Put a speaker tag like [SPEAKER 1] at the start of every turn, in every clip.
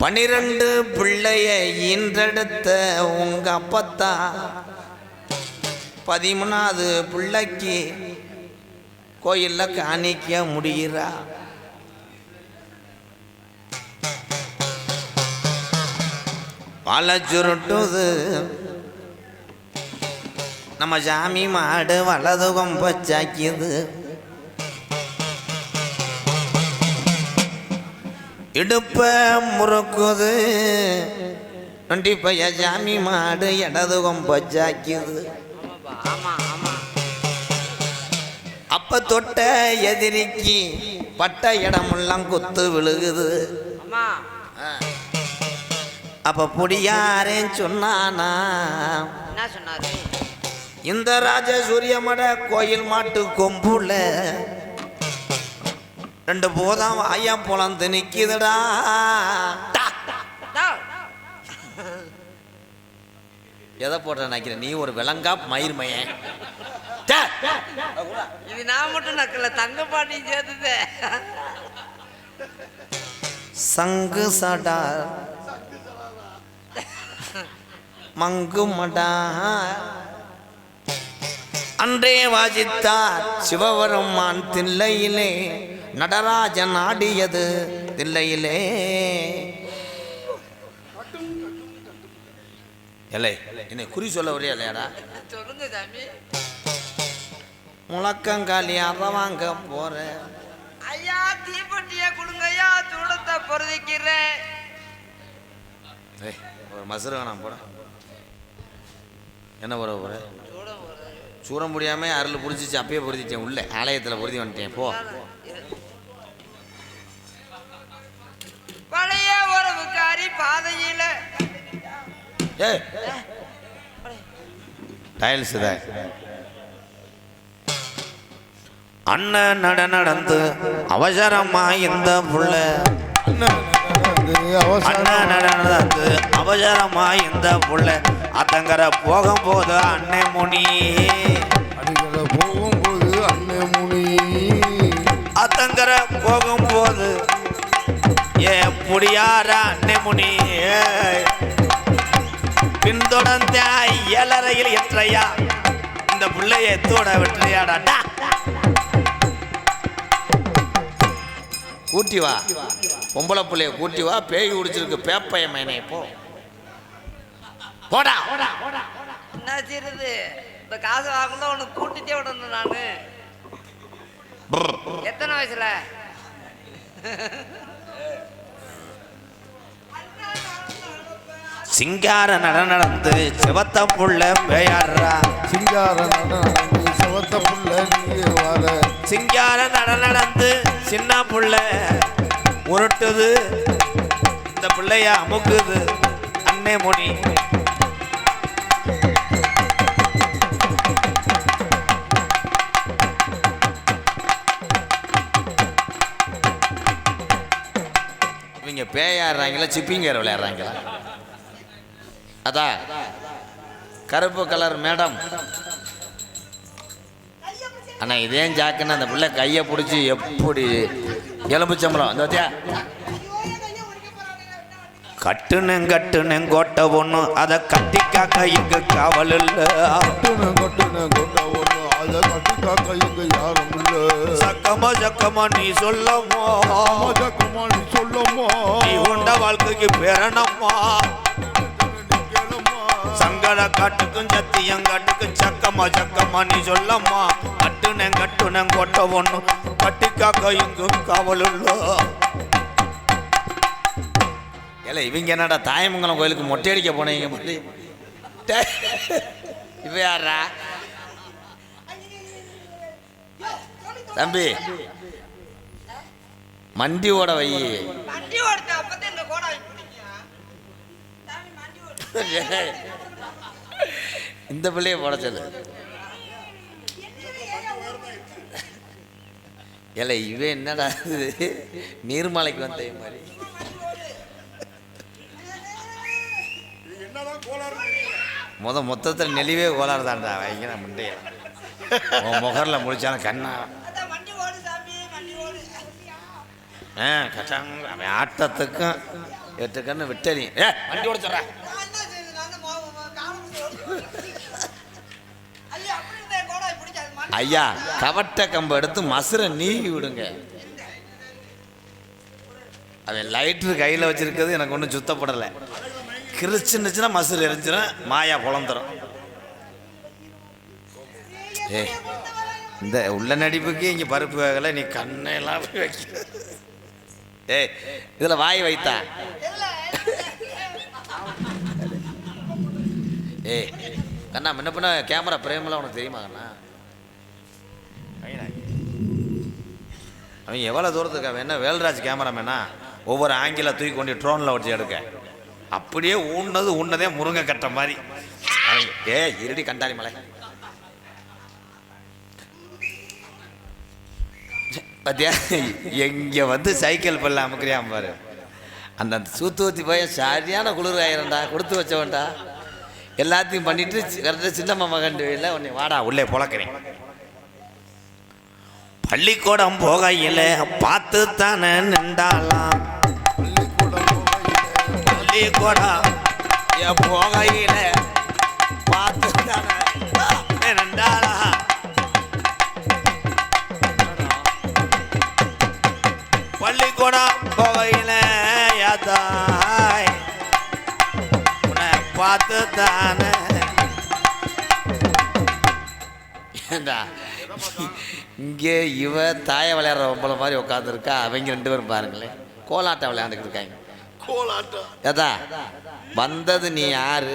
[SPEAKER 1] பனிரெண்டு பிள்ளைய இன்றெடுத்த உங்க அப்பத்தா? பதிமூணாவது பிள்ளைக்கு கோயில்ல காணிக்க முடிகிறா பல சுருட்டுது. நம்ம சாமி மாடு வலது கொம்ப சாக்கியது இடுப்ப முறுக்குது. நொண்டி பைய சாமி மாடு இடது கொம்ப சாக்கியது அப்ப தொட்ட எதிரிக்கு பட்ட இடமெல்லாம் குத்து விழுகுது. அப்ப புடியாரேன்னு சொன்னானா?
[SPEAKER 2] என்ன சொன்னாரு?
[SPEAKER 1] இந்த ராஜ சூரியமட கோயில் மாட்டு கொம்புல ரெண்டு போதாம் ஐயா பொழந்து நிக்குதுடா. எதை போடுற நினைக்கிறேன் நீ ஒரு விலங்கா மயிர் மையன்
[SPEAKER 2] இது நான் மட்டும் நக்கல தங்க பாட்டி சேர்த்துது.
[SPEAKER 1] சங்கு சடா. மங்கு மடா. அன்றே வாசித்தார் சிவபெருமான் தில்லையிலே நடராஜன் ஆடியது தில்லையிலே. இல்லை என்னை குறி சொல்ல வரையா இல்லையாடா?
[SPEAKER 2] சொல்லுங்க சாமி
[SPEAKER 1] முழக்கங்காலி அற வாங்க போறேன்
[SPEAKER 2] ஐயா தீப்பெட்டிய கொடுங்க ஐயா சூடத்தை பொருதிக்கிறேன்.
[SPEAKER 1] ஏய் ஒரு மசுறு வேணாம் போட. என்ன போற போற?
[SPEAKER 2] சூட போடுறேன்.
[SPEAKER 1] சூற முடியாம அருள் புடிச்சிச்சு அப்பயே பொருத்திட்டேன் உள்ள ஆலயத்தில் பொருத்தி வந்துட்டேன் போ.
[SPEAKER 2] பழைய உறவுக்காரி பாதையில.
[SPEAKER 1] டைல்ஸ் தான் அண்ணன் நட நடந்து அவசரமா இந்த புள்ள. அண்ணன் நட நடந்து அவசரமா இந்த புள்ள. அத்தங்கர போகும்போது அண்ணன் முனி.
[SPEAKER 3] அடிகளை போகும்போது அண்ணன் முனி.
[SPEAKER 1] அத்தங்கர போகும்போது ஏ புடியார அண்ணன் முனி? பின்தொடர்ந்த ஏழரையில் எற்றையா இந்த பிள்ளைய எத்தோட வெற்றியாடாடா கூட்டி வா. பொம்பளை பிள்ளைய கூட்டி வா. பேய் குடிச்சிருக்கு. பேப்பைய மேனே போ. போடா.
[SPEAKER 2] என்ன செய்யறது இந்த காசு வாங்கல உனக்கு கூட்டிட்டே விடணும் நானு. எத்தனை வயசுல?
[SPEAKER 1] சிங்கார நட நடந்து சிவத்த புள்ள பேயாடுறா.
[SPEAKER 3] சிங்கார நடனி சவத்த புள்ள வர
[SPEAKER 1] சிங்கார நட நடந்து சின்ன புள்ள உருட்டுது. இந்த பிள்ளைய அமுக்குது அண்ணே முனி இவங்க பேயாடுறாங்களா சிப்பிங்கர் விளையாடுறாங்களா? அதான் கருப்பு கலர் மேடம். அண்ணா இதே ஜாக்குன்னு அந்த பிள்ளை கையை பிடிச்சி எப்படி எலும்புச்சம்பளம். இந்த பார்த்தியா கட்டுனேன் கட்டுனேன் கோட்டை ஒன்று அதை கட்டி காக்க இங்க காவல் இல்லை.
[SPEAKER 3] கொட்டுன கொட்டுன கொண்ட ஒண்ணு. அத கட்டி காக்க இங்க யாரும் இல்ல.
[SPEAKER 1] சக்கமா சக்கமா நீ சொல்லமோ
[SPEAKER 3] மஜக்கமா நீ சொல்லம்மா
[SPEAKER 1] நீ உண்ட வாழ்க்கைக்கு பேரணம்மா சங்கட காட்டுக்கும் சத்தியம் காட்டுக்கும் சக்கமா சக்கமா நீ சொல்லம்மா. கட்டுனேன் கட்டுனேன் கோட்டை ஒன்று கட்டி காக்க இங்கும் காவல் இல்லை ஏல இவங்க என்னடா தாயமங்கலம் கோயிலுக்கு மொட்டை அடிக்க போனீங்க? இவ யாரா தம்பி மண்டி ஓட வை.
[SPEAKER 2] வண்டி ஓடுத்த அப்பதான் இந்த கோடை பிடிக்கும் சாமி வண்டி ஓடு
[SPEAKER 1] இந்த பிள்ளைய போட சொல்லு ஏல இவன் என்னடா இது? நீர்மலைக்கு வந்த மாதிரி. முத மொத்தத்தில் நெளிவே கோளாறு தான்டா வைங்கிற முண்டைய உன் முகரில் முடிச்சாலும் கண்ணா. ஆ கச்சாங்க. அவன் ஆட்டத்துக்கும் எட்டு கண்ணு விட்டறி ஏ வண்டி ஓடிச்சுட்றா.
[SPEAKER 2] ஐயா
[SPEAKER 1] கவட்ட கம்பு எடுத்து மசுரை நீவி விடுங்க. அவன் லைட்ரு கையில் வச்சிருக்கிறது எனக்கு ஒன்றும் சுத்தப்படலை. கிரிச்சுன்னுச்சுன்னா மசுறு எரிஞ்சிடும் மாயா புலந்துடும் ஏ இந்த உள்ள நடிப்புக்கு இங்கே பருப்பு வேகலை நீ கண்ணெல்லாம் போய் வைக்க. ஏய் இதில் வாய் வைத்தா. ஏ கண்ணா முன்ன பின்ன கேமரா பிரேமெல்லாம் உனக்கு தெரியுமா கண்ணா? அவன் எவ்வளோ தூரத்துக்கு அவன் என்ன? வேல்ராஜ் கேமராமேனா? ஒவ்வொரு ஆங்கில தூக்கி கொண்டு ட்ரோனில் வச்சு எடுக்க. அப்படியே ஊன்னது ஊன்னதே முருங்கை கட்ட மாதிரி. ஏ இருடி கண்டாரி மலை. பார்த்தியா எங்கே வந்து சைக்கிள் பல்ல அமுக்கிறியா பாரு. அந்த அந்த சூத்து ஊற்றி போய் சரியான குளிர் ஆயிரண்டா கொடுத்து வச்சவன்டா. எல்லாத்தையும் பண்ணிட்டு கரெக்டாக சின்னம்மா மகன் கண்டு இல்லை உன்னை வாடா உள்ளே புழக்கிறேன்.
[SPEAKER 4] பள்ளிக்கூடம் போகையில் பார்த்து தானே நின்றாலாம்
[SPEAKER 3] பள்ளிக்கூடம் போகையிலே
[SPEAKER 4] பள்ளிக்கூடம் என் போகையில பார்த்து தானே நின்றாலாம் பள்ளிக்கூடம்
[SPEAKER 1] இங்கே இவ தாய விளையாடுற ஒம்பளை மாதிரி உட்காந்துருக்கா அவங்க ரெண்டு பேரும் பாருங்களேன். கோலாட்டம் விளையாண்டுக்கிட்டு இருக்காங்க.
[SPEAKER 3] கோலாட்டம்
[SPEAKER 1] ஏதா? வந்தது நீ யாரு?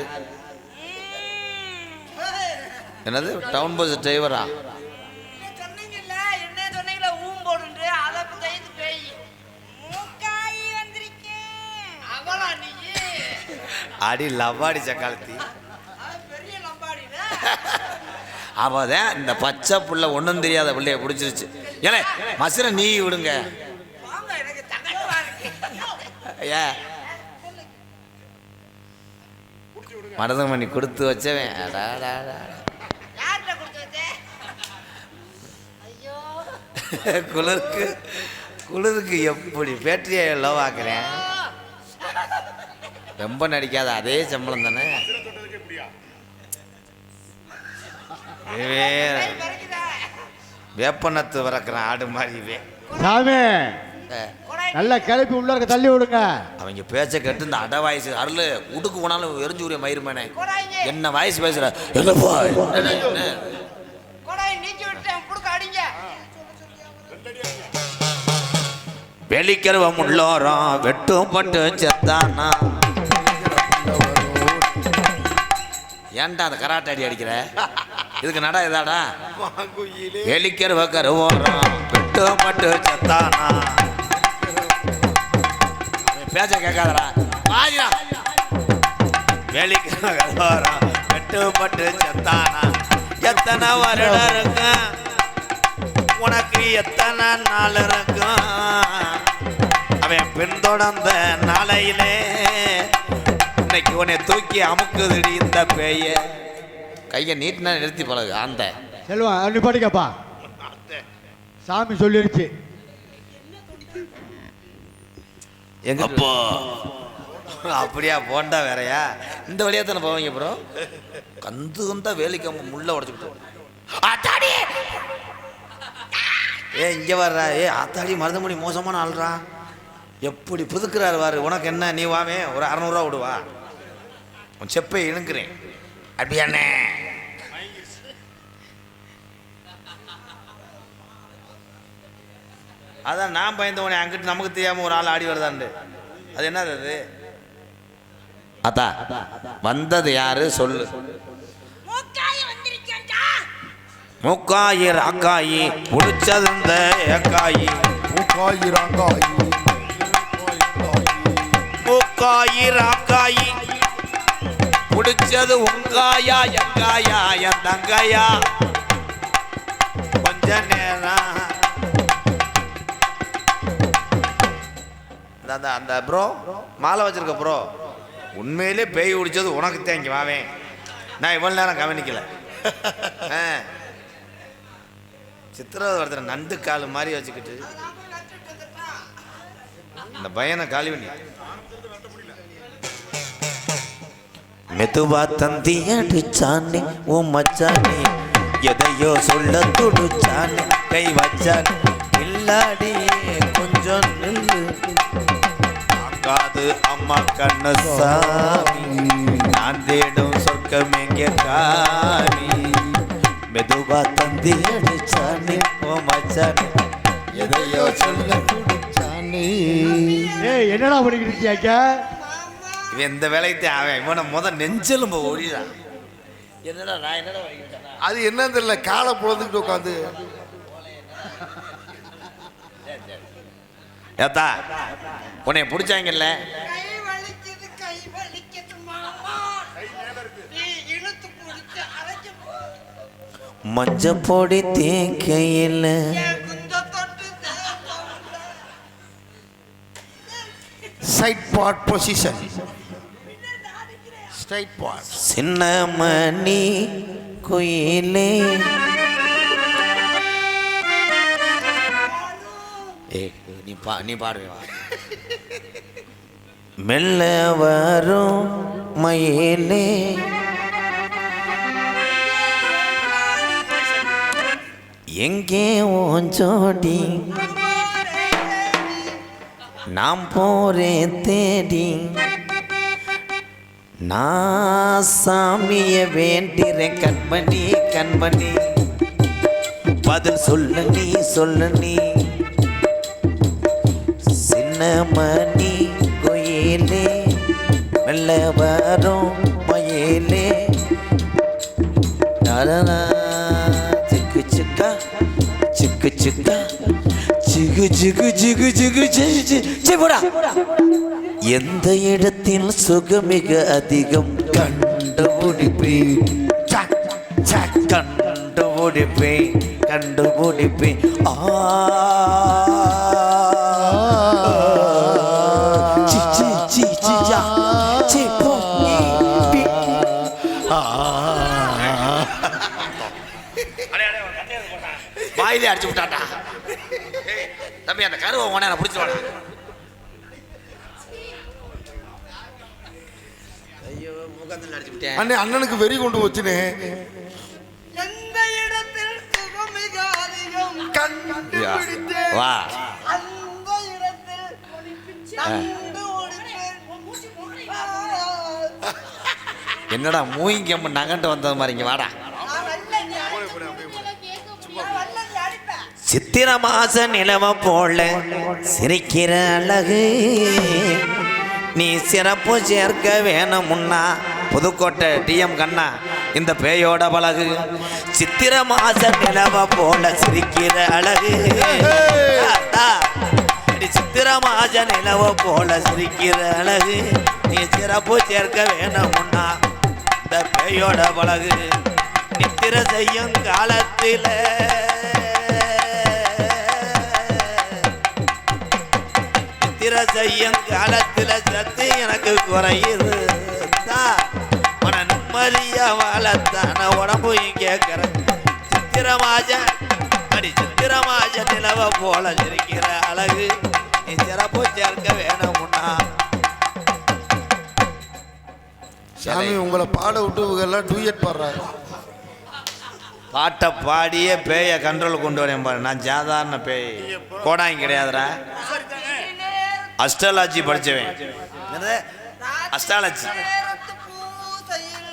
[SPEAKER 1] என்னது? டவுன் பஸ் டிரைவரா
[SPEAKER 2] என்ன சொன்னீங்கல்ல, என்ன சொன்னீங்களே, ஊம் போடுன்ட்டு, அதை செய்து பேய். மூக்காயி வந்திருக்கேன். அவளா நீ?
[SPEAKER 1] அடி லவ்வாடி சக்காலத்தி
[SPEAKER 2] அவன் பெரிய லம்பாடிடா.
[SPEAKER 1] அவதான் இந்த பச்சை புள்ள ஒன்றும் தெரியாத பிள்ளைய பிடிச்சிருச்சு. ஏலே மசுரை நீ விடுங்க.
[SPEAKER 2] இருக்கு.
[SPEAKER 1] ஐயா மருதமணி கொடுத்து வச்சவன். குளிருக்கு குளிருக்கு எப்படி பேட்டரியை லவ் ஆக்குறேன் ரொம்ப நடிக்காத அதே சம்பளம் தானே இவன்
[SPEAKER 2] கை பறிக்குதா?
[SPEAKER 1] வேப்பனத்து வறக்குறான் ஆடு மாதிரி இவன்.
[SPEAKER 5] சாமி நல்லா கிளப்பி உள்ள இருக்க தள்ளி விடுங்க.
[SPEAKER 1] அவங்க பேச்ச கேட்டு இந்த அட வாய்ஸ் அருள் உடுக்கு போனாலும் எரிஞ்சு உரிய மயிருமேனே. என்ன வாய்ஸ் பேசுற? என்னப்பா? என்ன?
[SPEAKER 2] கொடாய் நீக்கி விட்டேன், புடுக்க அடிங்க.
[SPEAKER 4] வெளிக்கிறவ முள்ளோரம் வெட்டுப்பட்டு செத்தானா?
[SPEAKER 1] ஏன்டா அந்த கராட்டை அடி அடிக்கிற? இதுக்கு நடா இதாடா?
[SPEAKER 3] மாங்குயிலே
[SPEAKER 4] வெளிக்கிறவ கருவோரம் வெட்டுப்பட்டு செத்தானா?
[SPEAKER 1] பேச்ச கேட்காதடா. வாயா
[SPEAKER 4] வெளிக்கிறவ கருவோரம் வெட்டுப்பட்டு செத்தானா? எத்தனை வருடம் இருக்கும்? உனக்கு எத்தனை நாள் இருக்கும்? அவன் பின்தொடர்ந்த நாளையிலே இன்னைக்கு உன்னை தூக்கி அமுக்குதுடி இந்த பேய.
[SPEAKER 1] கையை நீட்டினா நிறுத்தி பழகு அந்த
[SPEAKER 5] செல்வம் நீ படிக்கப்பா. சாமி சொல்லிருச்சு.
[SPEAKER 1] எங்க
[SPEAKER 4] அப்போ.
[SPEAKER 1] அப்படியா போண்டா வேறயா? இந்த வழியா தானே போவீங்க ப்ரோ கந்து கந்தா வேலைக்கு முள்ள உடச்சுக்கிட்டு ஏ இங்க வர்றா ஏ ஆத்தாடி மருதமணி மோசமான ஆள்றா. எப்படி புதுக்குறாரு வாரு உனக்கு என்ன நீ வாவே ஒரு அறநூறுவா விடுவா உன் செப்பை இழுக்கிறேன் அப்படியாண்ணே? அதான் நான் பயந்த உடனே அங்கிட்டு நமக்கு தெரியாம ஒரு ஆள் ஆடி வருதாண்டு அது என்னது அது? அத்தா வந்தது யாரு? சொல்லு.
[SPEAKER 2] மூக்காயி
[SPEAKER 4] ராக்காயி புடிச்சது இந்த ஏக்காயி.
[SPEAKER 3] மூக்காயி ராங்காயி
[SPEAKER 4] முக்காயி ராக்காயி புடிச்சது உங்காயா எங்காயா என் தங்காயா. கொஞ்ச நேரம்
[SPEAKER 1] அந்த- அந்த அந்த ப்ரோ மாலை வச்சுருக்க ப்ரோ உண்மையிலே பேய் பிடிச்சது உனக்கு தேங்கி வாவேன் நான் இவ்வளோ நேரம் கவனிக்கல. சித்திரவதை ஒருத்தர் நண்டு கால் மாதிரி வச்சுக்கிட்டு இந்த பையனை காலி பண்ணி. மெதுவா தந்தி அடிச்சானே ஓ மச்சானே. எதையோ சொல்ல துடிச்சானே கை வச்சானே. இல்லாடியே கொஞ்சம் தாங்காது அம்மா கண்ண சாமி நான் தேடும் சொர்க்கம் எங்க காமி மெதுவா தந்தி அடிச்சானே ஓ மச்சானே. எதையோ சொல்ல
[SPEAKER 3] துடிச்சானே.
[SPEAKER 5] ஏய் என்னடா பண்ணிக்கிட்டு இருக்கியாக்க
[SPEAKER 6] இவன் இந்த வேலைக்கு அவன் இவனை முத நெஞ்செலும்ப ஓடிடான் என்னடா நான் என்னடா
[SPEAKER 3] அது என்னன்னு தெரியல காலை புலந்துக்கிட்டு உட்காந்து
[SPEAKER 6] ஏத்தா உன்னை பிடிச்சாங்கல்ல?
[SPEAKER 2] கை வலிக்குது கை வலிக்குது மாமா. நீ இழுத்து பிடிச்சு அரைச்சு போ.
[SPEAKER 1] மஞ்ச பொடி தேக்கையில்.
[SPEAKER 3] Side pot position straight pot
[SPEAKER 1] சின்ன மணி குயிலே.
[SPEAKER 6] நீ பா நீ பாடுவா
[SPEAKER 1] மெல்ல வரும் மயிலே. எங்கே ஓஞ்சோடி நாம் போறேன் தேடி. நான் சாமிய வேண்டிறேன் கண்மணி கண்மணி. பதில் சொல்ல நீ சொல்ல நீ. சின்ன மணி மெல்ல வரும் மயிலே டடடா, சிக்கு சிக்கா. சிக்கு சிக்கா. சிகு சிகு சிகு சிகு சி- எந்த இடத்தில் சுகமிக அதிகம்? கண்டுபிடிப்பேன் சக், சக், கண்டுபிடிப்பேன் கண்டுபிடிப்பேன் ஆ.
[SPEAKER 6] வாயிலே அடிச்சு விட்டாட்டா தம்பி அந்த கருவை உடனே நான் பிடிச்சி வாடா. ஐயோ முகத்தில் அடிச்சு விட்டேன்.
[SPEAKER 3] அண்ணே அண்ணனுக்கு வெறி கொண்டு வச்சுனே
[SPEAKER 2] எந்த இடத்தில் சுகமிக அதிகம்?
[SPEAKER 3] கண்டுபிடித்தேன்.
[SPEAKER 6] வா.
[SPEAKER 2] அந்த இடத்தில் நண்டு ஒடிப்பேன்.
[SPEAKER 6] என்னடா மூயிங்க நகண்டு வந்தது மாதிரி இங்க வாடா.
[SPEAKER 1] சித்திர மாச நிலவ போல சிரிக்கிற அழகு. நீ சிறப்பு சேர்க்க வேணுமுன்னா
[SPEAKER 6] புதுக்கோட்டை டிஎம் கண்ணா இந்த பேயோட பழகு.
[SPEAKER 1] சித்திர மாச நிலவ போல சிரிக்கிற அழகு. சித்திர மாச நிலவ போல சிரிக்கிற அழகு. நீ சிறப்பு சேர்க்க வேணுமுன்னா இந்த பேயோட பழகு. நித்திர செய்யும் காலத்தில் நித்திர செய்யும் காலத்தில சத்து எனக்கு குறையுது. மன நிம்மதியா வாழத்தான உடம்பு கிடக்கு. சித்திரமாஜ அடி சித்திரமாஜ நிலவ போல சிரிக்கிற அழகு. நீ சிறப்பு சேர்க்க வேணும்னா
[SPEAKER 3] சாமி உங்களை பாட விட்டு எல்லாம் டூயட் பாடுறாரு.
[SPEAKER 6] பாட்டை பாடியே பேயை கண்ட்ரோல் கொண்டு வரேன் பாரு. நான் சாதாரண பேய். கோடாங்க கிடையாதுடா. அஸ்ட்ராலஜி படிச்சவன். என்னது? அஸ்ட்ராலஜி
[SPEAKER 2] நேரத்து பூசையில்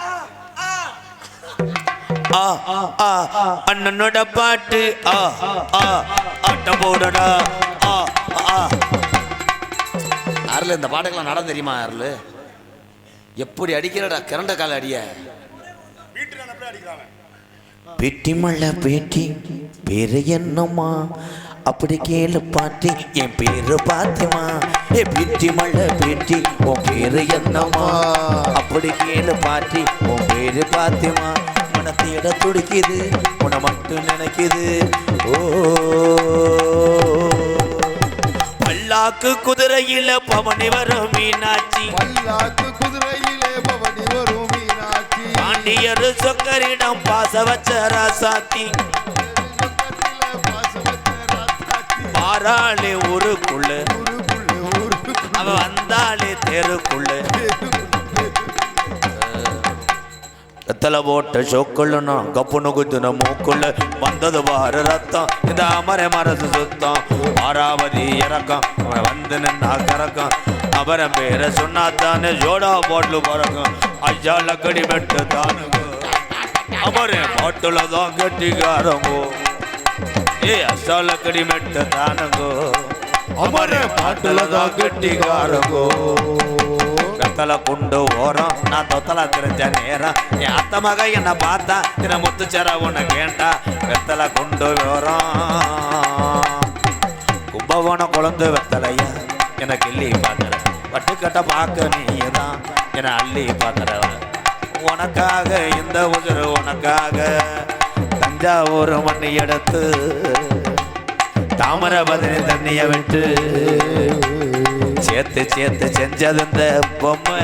[SPEAKER 2] ஆ, ஆ.
[SPEAKER 1] ஆ ஆ. அண்ணனோட பாட்டு. ஆ ஆ ஆட்டம் போடடா. ஆ ஆ.
[SPEAKER 6] அருள் இந்த பாட்டுக்கெல்லாம் நடம் தெரியுமா அருள்? எப்படி அடிக்கிறடா கிரண்ட கால அடிய?
[SPEAKER 1] பெட்டி மழை பேட்டி பேரு என்னம்மா? அப்படி கேளு பாட்டி என் பேரு பாத்திமா. ஏ பெட்டி மழை பேட்டி உன் பேரு என்னம்மா? அப்படி கேளு பாட்டி உன் பேரு பாத்திமா. உன தேட துடிக்குது உன மட்டும் நினைக்குது. ஓ. பல்லாக்கு குதிரையில பவனி வரும் மீனாட்சி.
[SPEAKER 3] பல்லாக்கு குதிரையிலே பவனி வரும் மீனாட்சி.
[SPEAKER 1] பாண்டியர் சொக்கரிடம் பாச வச்ச ராசாத்தி. வாராளே ஊருக்குள்ள. அவ வந்தாளே தெருக்குள்ள. எத்தல போட்ட சொக்குள்ளனா கப்புனு குத்துன மூக்குள்ள. வந்தது வார ரத்தம் இந்த அமர மரசு சுத்தம். ஆறாவதி இறக்கம் வந்து நின்னா கறக்கம். அப்புறம் பேரை சொன்னா தானே ஜோடா போட்டு பறக்கும். ஐயா லக்கடி பெட்டு தானுங்க அவரே பாட்டுல தான் கட்டிக்காரங்கோ. ఏ అష్టాలక్కడి మెట్ట దానగో అమరే పాటలదా గట్టిగారగో ಬೆತ್ತಲ ಕುಂಡು ಓರೋ ನಾ ತೊತ್ತಲ ತಿರುಜ ನೇರ ನೀ ಅತ್ತ ಮಗ ಎನ್ನ ಬಾತ ನಿನ್ನ ಮುತ್ತು ಚರ ಉಣ ಕೇಂಟ ಬೆತ್ತಲ ಕುಂಡು ಓರೋ கும்பவோன குழந்து வெத்தலைய என கிள்ளி பார்த்துற வட்டுக்கட்ட பார்க்க நீதான் என அள்ளி பார்த்துற உனக்காக இந்த உதிர் உனக்காக தஞ்சாவூர் மண்ணி எடுத்து தாமரபதினி தண்ணிய விட்டு சேர்த்து சேர்த்து செஞ்சது இந்த பொம்மை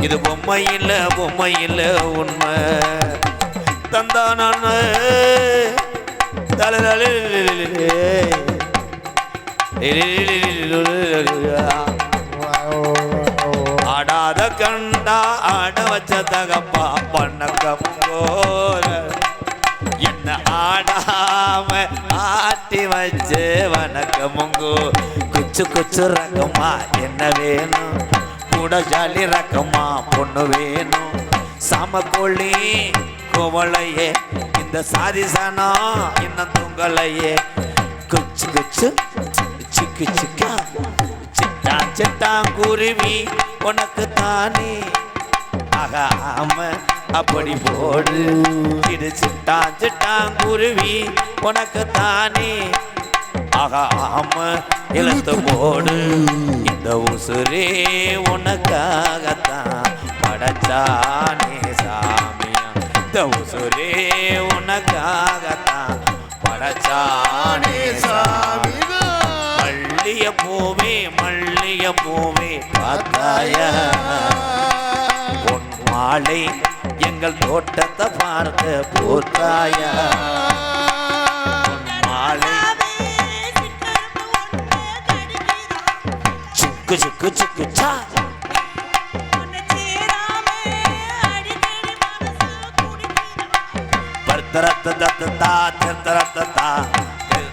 [SPEAKER 1] இது பொம்மை இல்லை பொம்மை இல்லை உண்மை தந்தான ஆடாத கண்டா ஆட வச்ச தகப்பா ஆட்டி வச்சு வணக்கமுங்கோ. குச்சு குச்சு ரகமா என்ன வேணும்? கூட ஜாலி ரகமா பொண்ணு வேணும். சாம கோழி கோவலையே இந்த சாதி சனம் இன்னும் தூங்கலையே. குச்சு குச்சு சிக்கு சிக்கா சித்தா சிட்டா குருவி உனக்கு தானே ஆக அப்படி போடு. இது சிட்டான் சிட்டான் குருவி உனக்கு தானே. ஆகாம ஆம போடு. இந்த உசுரே உனக்காகத்தான். படைச்சானே சாமியா இந்த உசுரே உனக்காகத்தான். படைச்சானே சாமி. மல்லிய பூவே மல்லிய பூவே பார்த்தாய? பொன் மாலை எங்கள் தோட்டத்தை பார்த்து போட்டாயா மாலை. சுக்கு சுக்கு சுக்கு சா. தரத்த தத்த தா தரத்த தா.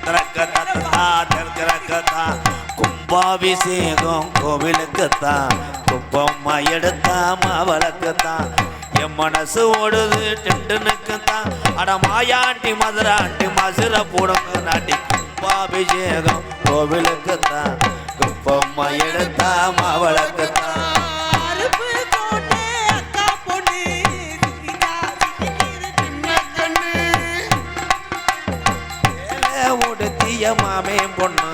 [SPEAKER 1] தரக்க தத்த தா தரக்க தா. கும்பாபிஷேகம் கோவிலுக்குத்தான் குப்பம்மா எடுத்தாம் அவளுக்குத்தான் மனசு ஓடுது டெண்டுனுக்கு தான் அட மாயாண்டி மதுராண்டி மசுர போடுங்க நாட்டி கும்பாபிஷேகம் கோவிலுக்கு தான் குப்பம்மா எடுத்தா மாவளக்கு தான் மாமே பொண்ணு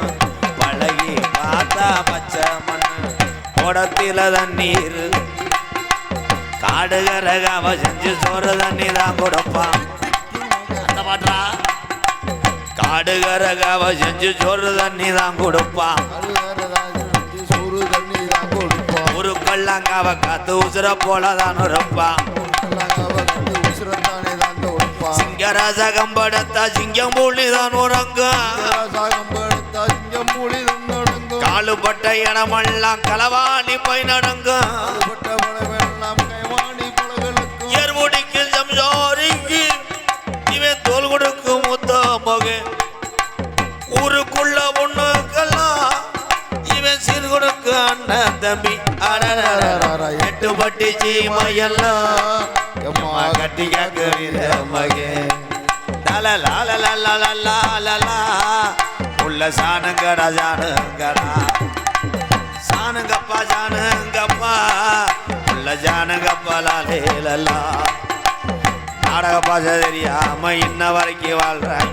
[SPEAKER 1] பழகி பார்த்தா பச்சை மண்ணு. குடத்தில தண்ணீர் காடுகரக அவன் செஞ்சு சோறு தண்ணி தான் கொடுப்பான் அந்த பாட்டா காடுகரக அவன் செஞ்சு சோறு தண்ணி தான் கொடுப்பான் பொருட்கள்லாங்காவ காத்து உசுர போல தான்
[SPEAKER 3] உறப்பான்
[SPEAKER 1] சிங்கராச கம்படத்தா சிங்கம் பூலி தான் உறங்கும் காலுப்பட்ட இடமெல்லாம் களவாணி போய் நடங்கும் ஜாரிக்கு இவன் தோல் கொடுக்கும் முத்த மகன். ஊருக்குள்ள ஒண்ணுக்கெல்லாம் இவன் சீர் கொடுக்க அண்ணன் தம்பி. எட்டு பட்டி சீமையெல்லாம் கட்டி கேட்கிற மகன் தல லால லால லாலா உள்ள சாணுங்கடா சாணுங்கடா சாணுங்கப்பா சாணுங்கப்பா உள்ள சாணுங்கப்பா லாலேலா நாடக பாச தெரியாம இன்ன வரைக்கும் வாழ்றாங்க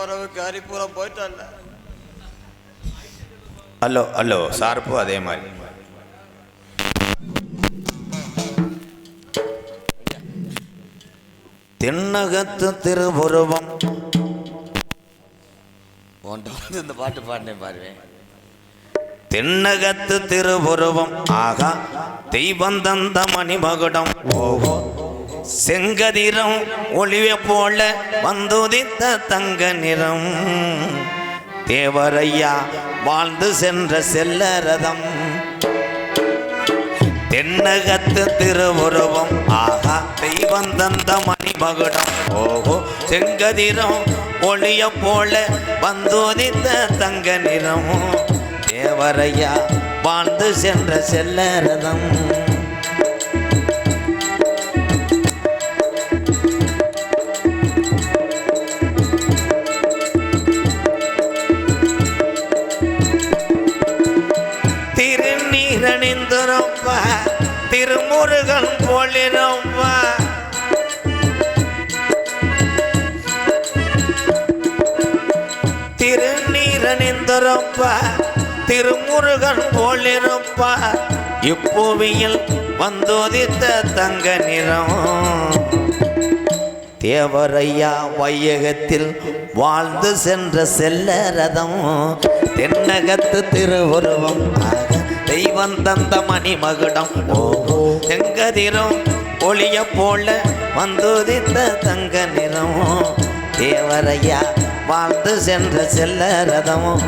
[SPEAKER 2] பழைய உறவுக்காரி பூரா போயிட்டான்ல
[SPEAKER 1] ஹலோ ஹலோ சார்பு அதே மாதிரி. தென்னகத்து
[SPEAKER 6] உன்கிட்ட வந்து இந்த பாட்டு பாடினேன் பாருவேன்
[SPEAKER 1] தென்னகத்து திருவுருவம். ஆகா தெய்வம் தந்த மணிமகுடம். ஓஹோ. செங்கதிரம் ஒளிவை போல வந்துதித்த தங்க நிறம். தேவரையா வாழ்ந்து சென்ற செல்லரதம் தென்னகத்து திருவுருவம் ஆகா தெய்வம் தந்த மணிமகுடம் ஓஹோ செங்கதிரம் ஒளிய போல வந்தோதித்த தங்க நிறம். தேவரையா வாழ்ந்து சென்ற செல்லரதம் திருநீரணிந்துரப்ப திருமுருகன் போலிரப்ப திருநீரணிந்துரப்ப திருமுருகன் போலிருப்ப இப்புவியில் வந்தோதித்த தங்க நிறம். தேவரையா வையகத்தில் வாழ்ந்து சென்ற செல்ல ரதம். தென்னகத்து திருவுருவம் ஆக வந்தந்த தந்த மணிமகுடம் ஓஹோ செங்கதிரம் ஒளிய போல வந்துதித்த தங்க நிறமும் தேவரையா வாழ்ந்து சென்ற செல்ல ரதமும்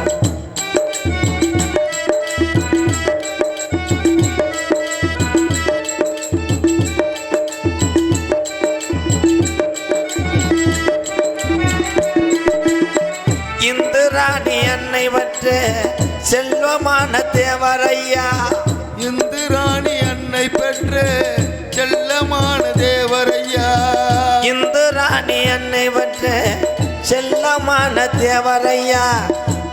[SPEAKER 1] செல்வமான தேவரையா
[SPEAKER 3] இந்திராணி அன்னை பெற்ற செல்லமான தேவரையா
[SPEAKER 1] இந்துராணி அன்னை வற்ற செல்லமான தேவரையா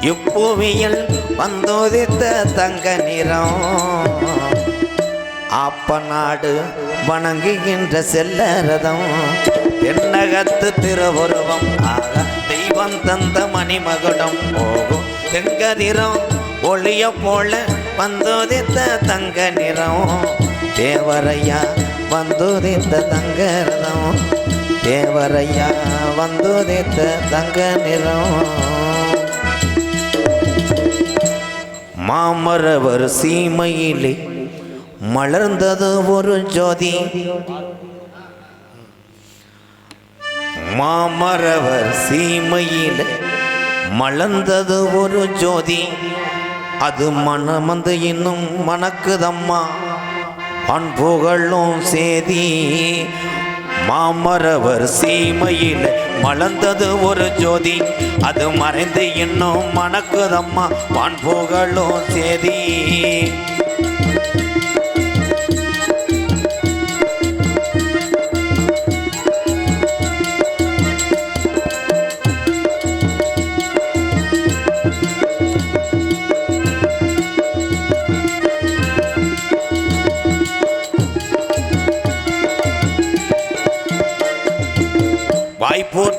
[SPEAKER 1] இப்புவியில் வந்தோதித்த தங்க நிறம். ஆப்ப நாடு வணங்குகின்ற செல்லரதம் தென்னகத்து திருவுருவம் ஆக தெய்வம் தந்த மணிமகுடம் போகும் செங்கதிரம் ஒளிய போல வந்தோதித்த தங்க நிறம். தேவரையா வந்தோதித்த தங்க ரதம் தேவரையா வந்தோதித்த தங்க நிறம். மாமரவர் சீமையிலே மலர்ந்தது ஒரு ஜோதி. மாமரவர் சீமையிலே மலர்ந்தது ஒரு ஜோதி. அது மனமந்து இன்னும் மணக்குதம்மா. அன்புகளும் சேதி மாமரவர் சீமையில் மலர்ந்தது ஒரு ஜோதி. அது மறைந்து இன்னும் மணக்குதம்மா. பண்புகளும் சேதி.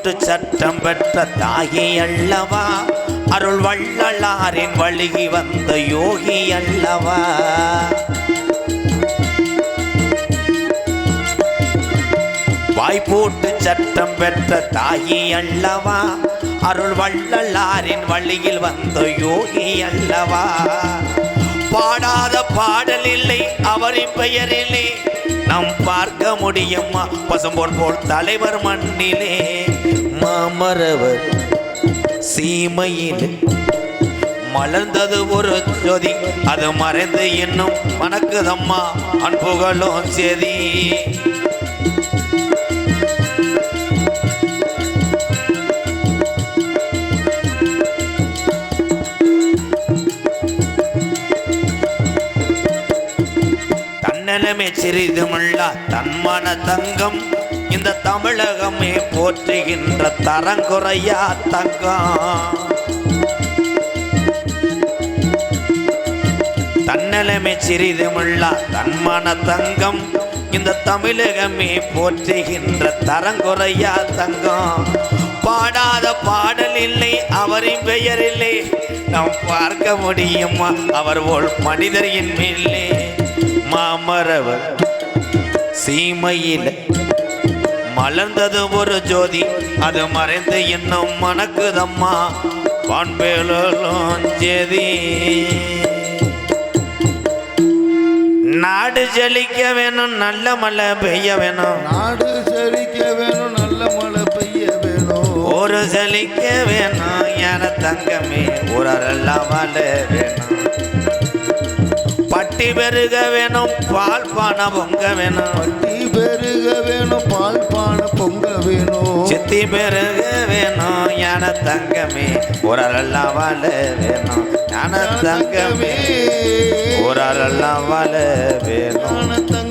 [SPEAKER 1] வாய்ப்போட்டு சட்டம் பெற்ற தாகி அல்லவா? அருள் வள்ளலாரின் வழுகி வந்த யோகி அல்லவா? வாய்ப்போட்டு சட்டம் பெற்ற தாயி அல்லவா? அருள் வள்ளலாரின் வழியில் வந்த யோகி அல்லவா? பாடாத பாடலில்லை அவரின் பெயரிலே நாம் பார்க்க முடியும்மா பசும்பொன் போல் தலைவர் மண்ணிலே மாமரவர் சீமையில். மலர்ந்தது ஒரு ஜோதி அது மறைந்து இன்னும் மணக்குதம்மா அன்புகளும் செதி. தன்னலமே சிறிதுமுள்ள தன்மன தங்கம் இந்த தமிழகமே போற்றுகின்ற தரங்குறையா தங்கம். தன்னலமே சிறிதுமுள்ள தன்மன தங்கம் இந்த தமிழகமே போற்றுகின்ற தரங்குறையா தங்கம். பாடாத பாடல் இல்லை அவரின் பெயர் இல்லை. நாம் பார்க்க முடியுமா அவர் போல் மனிதர் மேலே. மாமரவர் சீமையில் மலர்ந்தது ஒரு ஜோதி. அது மறைந்து இன்னும் மணக்குதம்மா. வான்பேலும் ஜெதி. நாடு செழிக்க வேணும் நல்ல மழை பெய்ய வேணும்.
[SPEAKER 3] நாடு செழிக்க வேணும் நல்ல மழை பெய்ய வேணும்.
[SPEAKER 1] ஒரு செழிக்க வேணும் யார தங்கமே. ஊரெல்லாம் வாழ வேணும். பட்டி பெருக வேணும் பால் பானை பொங்க வேணும்.
[SPEAKER 3] பட்டி பெருக வேணும் பால் பானை பொங்க வேணும்.
[SPEAKER 1] சித்தி பெருக வேணும் ஞான தங்கமே ஊரெல்லாம் வாழ வேணும். ஞான தங்கமே ஊரெல்லாம் வாழ வேணும்.
[SPEAKER 3] ஞான தங்கமே.